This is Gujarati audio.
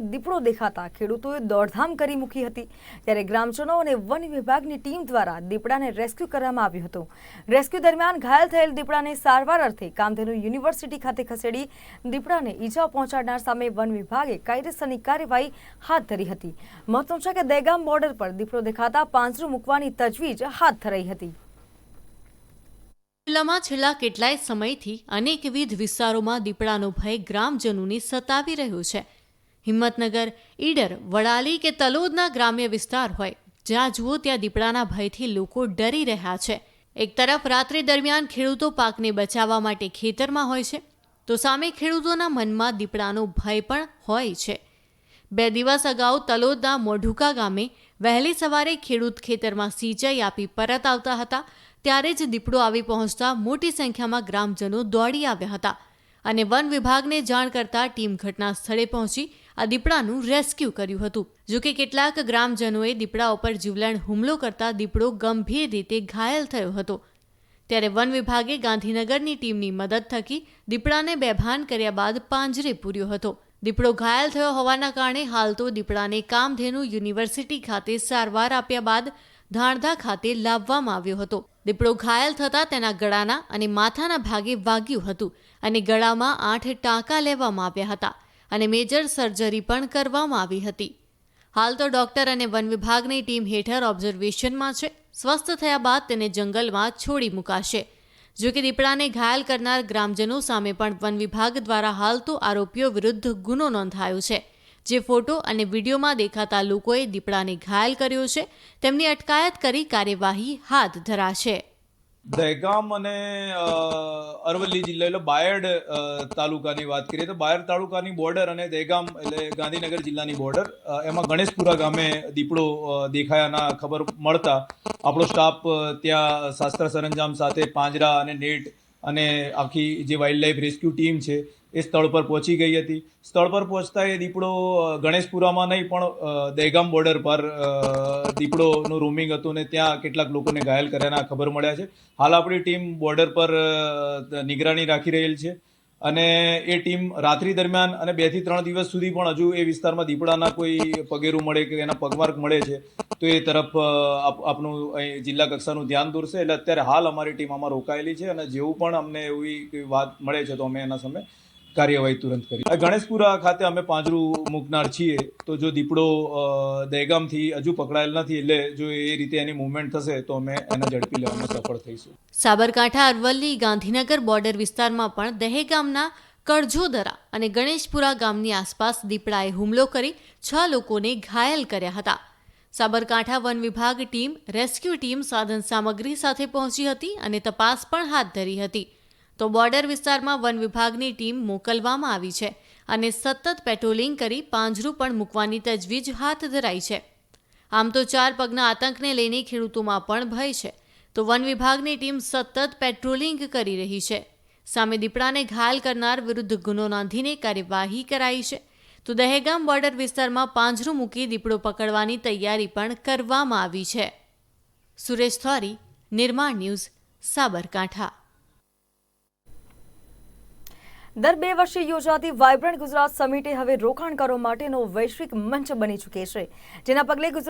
દીપડો દેખાતા ખેડૂતોએ દોડધામ કરી મૂકી હતી. ત્યારે ગ્રામજનો અને વન વિભાગની ટીમ દ્વારા દીપડાને રેસ્ક્યુ કરવામાં આવ્યું હતું. રેસ્ક્યુ દરમિયાન ઘાયલ થયેલ દીપડાને સારવાર અર્થે કામધેનુ યુનિવર્સિટી ખાતે ખસેડી દીપડાને ઈજા પહોંચાડનાર સામે વન વિભાગે કાયદેસરની કાર્યવાહી હાથ ધરી હતી. મહત્વનું છે કે દહેગામ બોર્ડર પર દીપડો દેખાતા પાંજરું મૂકવાની તજવીજ હાથ ધરાઈ હતી. જિલ્લામાં છેલ્લા કેટલાય સમયથી અનેકવિધ વિસ્તારોમાં દીપડાનો ભય ગ્રામજનોને સતાવી રહ્યો છે. હિંમતનગર, ઈડર, વડાલી કે તલોદના ગ્રામ્ય વિસ્તાર હોય, જ્યાં જુઓ ત્યાં દીપડાના ભયથી લોકો ડરી રહ્યા છે. એક તરફ રાત્રિ દરમિયાન ખેડૂતો પાકને બચાવવા માટે ખેતરમાં હોય છે, તો સામે ખેડૂતોના મનમાં દીપડાનો ભય પણ હોય છે. બે દિવસ અગાઉ તલોદના મોઢુકા ગામે વહેલી સવારે ખેડૂત ખેતરમાં સિંચાઈ આપી પરત આવતા હતા, ત્યારે જ દીપડો આવી પહોંચતા મોટી સંખ્યામાં ગ્રામજનો દોડી આવ્યા હતા અને વન વિભાગને જાણ કરતા ટીમ ઘટના સ્થળે પહોંચી આ દીપડાનું રેસ્ક્યુ કર્યું હતું. જોકે કેટલાક ગ્રામજનોએ દીપડા ઉપર જીવલેણ હુમલો કરતા દીપડો ગંભીર રીતે ઘાયલ થયો હતો. ત્યારે વન વિભાગે ગાંધીનગરની ટીમની મદદ થકી દીપડાને બેભાન કર્યા બાદ પાંજરે પૂર્યો હતો. દીપડો ઘાયલ થયો હોવાના કારણે હાલ તો દીપડાને કામધેનુ યુનિવર્સિટી ખાતે સારવાર આપ્યા બાદ ધાણધા ખાતે લાવવામાં આવ્યો હતો. દીપડો ઘાયલ થતાં તેના ગળાના અને માથાના ભાગે વાગ્યું હતું અને ગળામાં આઠ ટાંકા લેવામાં આવ્યા હતા. અને મેજર સર્જરી પણ કરવામાં આવી હતી. હાલ તો ડોક્ટર અને વન વિભાગની ટીમ હેઠળ ઓબ્ઝર્વેશનમાં છે. સ્વસ્થ થયા બાદ તેને જંગલમાં છોડી મુકાશે. જો કે દીપડાને ઘાયલ કરનાર ગ્રામજનો સામે પણ વન વિભાગ દ્વારા હાલ તો આરોપીઓ વિરુદ્ધ ગુનો નોંધાયો છે. જે ફોટો અને વિડીયોમાં દેખાતા લોકોએ દીપડાને ઘાયલ કર્યો છે. તેમની અટકાયત કરી કાર્યવાહી હાથ ધરાશે. દહેગામ અને અરવલ્લી જિલ્લા એટલે બાયડ તાલુકાની વાત કરીએ તો બાયડ તાલુકાની બોર્ડર અને દહેગામ એટલે ગાંધીનગર જિલ્લાની બોર્ડર એમાં ગણેશપુરા ગામે દીપડો દેખાયાના ખબર મળતા આપણો સ્ટાફ ત્યાં શાસ્ત્ર સરંજામ સાથે પાંજરા અને નેટ અને આખી જે વાઇલ્ડ લાઈફ રેસ્ક્યુ ટીમ છે એ સ્થળ પર પહોંચી ગઈ હતી. સ્થળ પર પહોંચતા એ દીપડો ગણેશપુરામાં નહીં, પણ દહેગામ બોર્ડર પર દીપડોનું રૂમિંગ હતું ને ત્યાં કેટલાક લોકોને ઘાયલ કર્યાના ખબર મળ્યા છે. હાલ આપણી ટીમ બોર્ડર પર નિગરાણી રાખી રહેલ છે અને એ ટીમ રાત્રિ દરમિયાન અને બેથી ત્રણ દિવસ સુધી પણ હજુ એ વિસ્તારમાં દીપડાના કોઈ પગેરું મળે કે એના પગમાર્ક મળે છે, તો એ તરફ આપ- આપનું જિલ્લા કક્ષાનું ધ્યાન દોરશે. એટલે અત્યારે હાલ અમારી ટીમ આમાં રોકાયેલી છે અને જેવું પણ અમને એવી વાત મળે છે તો અમે એના સામે કાર્યવાહી તુરંત કરી. ગણેશપુરા ખાતે અમે પાંજરું મૂકનાર છીએ, તો જો દીપડો દહેગામથી હજુ પકડાયેલ નથી, એટલે જો એ રીતે એની મૂવમેન્ટ થશે, તો અમે એને ઝડપી લેવામાં સફળ થઈશું. સાબરકાંઠા, અરવલ્લી, ગાંધીનગર બોર્ડર વિસ્તારમાં પણ દહેગામના કડજોદરા અને ગણેશપુરા ગામની આસપાસ દીપડાએ હુમલો કરી છ લોકોને ઘાયલ કર્યા હતા. સાબરકાંઠા વન વિભાગ ટીમ, રેસ્ક્યુ ટીમ સાધન સામગ્રી સાથે પહોંચી હતી અને તપાસ પણ હાથ ધરી હતી. તો બોર્ડર વિસ્તારમાં વન વિભાગની ટીમ મોકલવામાં આવી છે અને સતત પેટ્રોલિંગ કરી પાંજરું પણ મૂકવાની તજવીજ હાથ ધરાઈ છે. આમ તો ચાર પગના આતંકને લઈને ખેડૂતોમાં પણ ભય છે. તો વન વિભાગની ટીમ સતત પેટ્રોલિંગ કરી રહી છે. સામે દીપડાને ઘાયલ કરનાર વિરુદ્ધ ગુનો નોંધીને કાર્યવાહી કરાઈ છે. તો દહેગામ બોર્ડર વિસ્તારમાં પાંજરું મૂકી દીપડો પકડવાની તૈયારી પણ કરવામાં આવી છે. સુરેશ થોરી, નિર્માણ ન્યૂઝ, સાબરકાંઠા. દર બે વર્ષે યોજાતી વાયબ્રન્ટ ગુજરાત સમિટે હવે રોકાણકારો માટેનો વૈશ્વિક મંચ બની ચૂકે છે. જેના પગલે